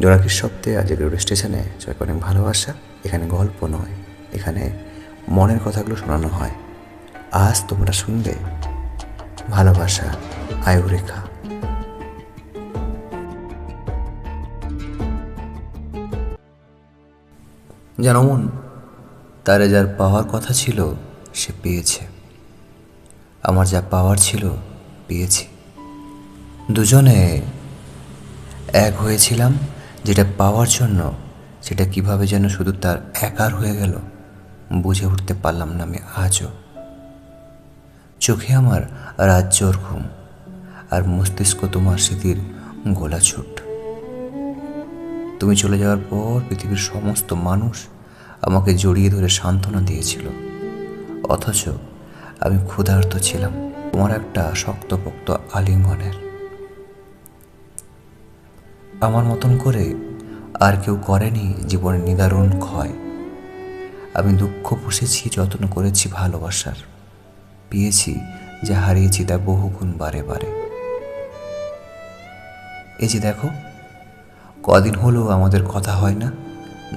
জোড়াকির সপ্তাহে আজকে রেডিও স্টেশনে জয় অনেক ভালোবাসা, এখানে গল্প নয়, এখানে মনের কথাগুলো শোনানো হয়। আজ তোমরা শুনবে ভালোবাসা, আয়ুরেখা। যেমন তারে যার পাওয়ার কথা ছিল, সে পেয়েছে। আমার যা পাওয়ার ছিল, পেয়েছি। দুজনে এক হয়েছিলাম যেটা পাওয়ার জন্য, সেটা কীভাবে যেন শুধু তার একার হয়ে গেল, বুঝে উঠতে পারলাম না আমি আজও। চোখে আমার রাজ্যর ঘুম, আর মস্তিষ্ক তোমার স্মৃতির গোলা ছুট। তুমি চলে যাওয়ার পর পৃথিবীর সমস্ত মানুষ আমাকে জড়িয়ে ধরে সান্ত্বনা দিয়েছিল। অথচ আমি ক্ষুধার্ত ছিলাম। তোমার একটা শক্তপোক্ত আলিঙ্গনের। আমার মতন করে আর কেউ করেনি জীবনের নিদারুণ ক্ষয়। আমি দুঃখ পুষেছি, যত্ন করেছি, ভালোবাসার। পেয়েছি যা হারিয়েছি তা বহুগুণ বারে বারে। এই যে দেখো, কদিন হলো আমাদের কথা হয় না,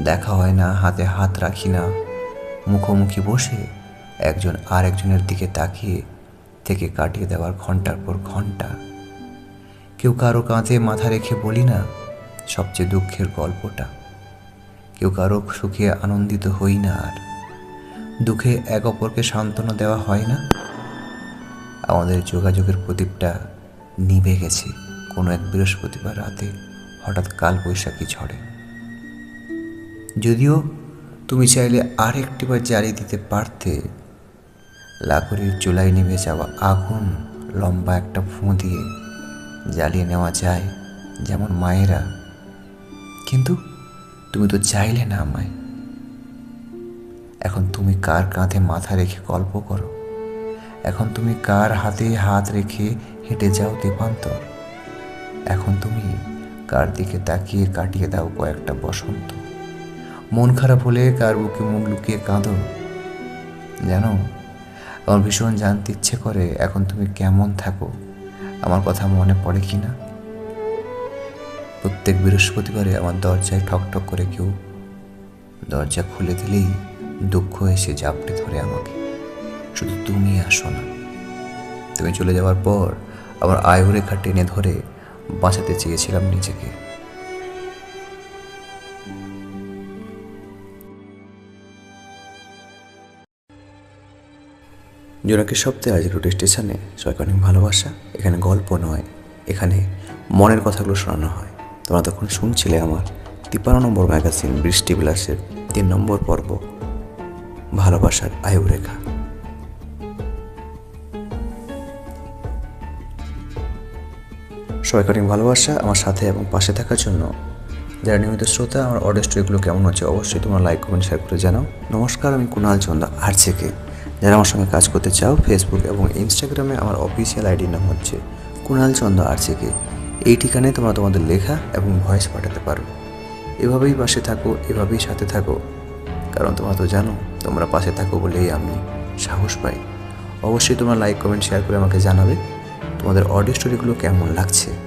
দেখা হয় না, হাতে হাত রাখি না, মুখোমুখি বসে একজন আরেকজনের দিকে তাকিয়ে থেকে কাটিয়ে দেওয়ার ঘণ্টার পর ঘণ্টা কেউ কারও কাঁধে মাথা রেখে বলি না সবচেয়ে দুঃখের গল্পটা। কেউ কারও সুখে আনন্দিত হই না আর। দুঃখে এক অপরকে সান্ত্বনা দেওয়া হয় না। আমাদের যোগাযোগের প্রদীপটা নিভে গেছে কোনো এক বৃহস্পতিবার রাতে, হঠাৎ কালবৈশাখী ঝড়ে। যদিও তুমি চাইলে আর একটিবার জ্বালিয়ে দিতে পারতে, লাকড়ির চুলায় নেমে যাওয়া আগুন লম্বা একটা ফুঁ দিয়ে জ্বালিয়ে নেওয়া যায়, যেমন মায়েরা। কিন্তু তুমি তো চাইলে না আমায়। এখন তুমি কার কাঁধে মাথা রেখে গল্প করো? এখন তুমি কার হাতে হাত রেখে হেঁটে যাও দেবান্তর এখন তুমি কার দিকে তাকিয়ে কাটিয়ে দাও কয়েকটা বসন্ত? মন খারাপ হলে কার বুকে মুখ লুকিয়ে কাঁদো? জানো, আমার ভীষণ জানতে ইচ্ছে করে এখন তুমি কেমন থাকো? আমার কথা মনে পড়ে কি না? প্রত্যেক বৃহস্পতিবারে আমার দরজায় ঠকঠক করে কেউ দরজা খুলে দিলেই দুঃখ এসে জাপটে ধরে আমাকে। শুধু তুমি আসো না। তুমি চলে যাওয়ার পর আমার আয়ুরেখা টেনে ধরে বাঁচাতে চেয়েছিলাম নিজেকে। জোনাকি সপ্তাহে আজ রুটি স্টেশনে সবাইকে অনেক ভালোবাসা, এখানে গল্প নয়, এখানে মনের কথাগুলো শোনানো হয়। তোমরা তখন শুনছিলে আমার তিপ্পান্ন নম্বর ম্যাগাজিন বৃষ্টি বিলাসের তিন নম্বর পর্ব, ভালোবাসার আয়ুরেখা। সবাইকে অনেক ভালোবাসা আমার সাথে এবং পাশে থাকার জন্য। যারা নিয়মিত শ্রোতা, আমার অডিও স্টোরিগুলো কেমন হচ্ছে অবশ্যই তোমরা লাইক কমেন্ট শেয়ার করে জানাও। নমস্কার, আমি কুণাল চন্দা আরজেকে যারা আমার সঙ্গে কাজ করতে চাও ফেসবুক এবং ইনস্টাগ্রামে আমার অফিসিয়াল আইডির নাম হচ্ছে কুণাল চন্দ্র আরজেকে এই ঠিকানায় তোমরা তোমাদের লেখা এবং ভয়েস পাঠাতে পারো। এভাবেই পাশে থাকো, এভাবেই সাথে থাকো। কারণ তোমরা তো জানো, তোমরা পাশে থাকো বলেই আমি সাহস পাই। অবশ্যই তোমরা লাইক কমেন্ট শেয়ার করে আমাকে জানাবে তোমাদের অডিও স্টোরিগুলো কেমন লাগছে।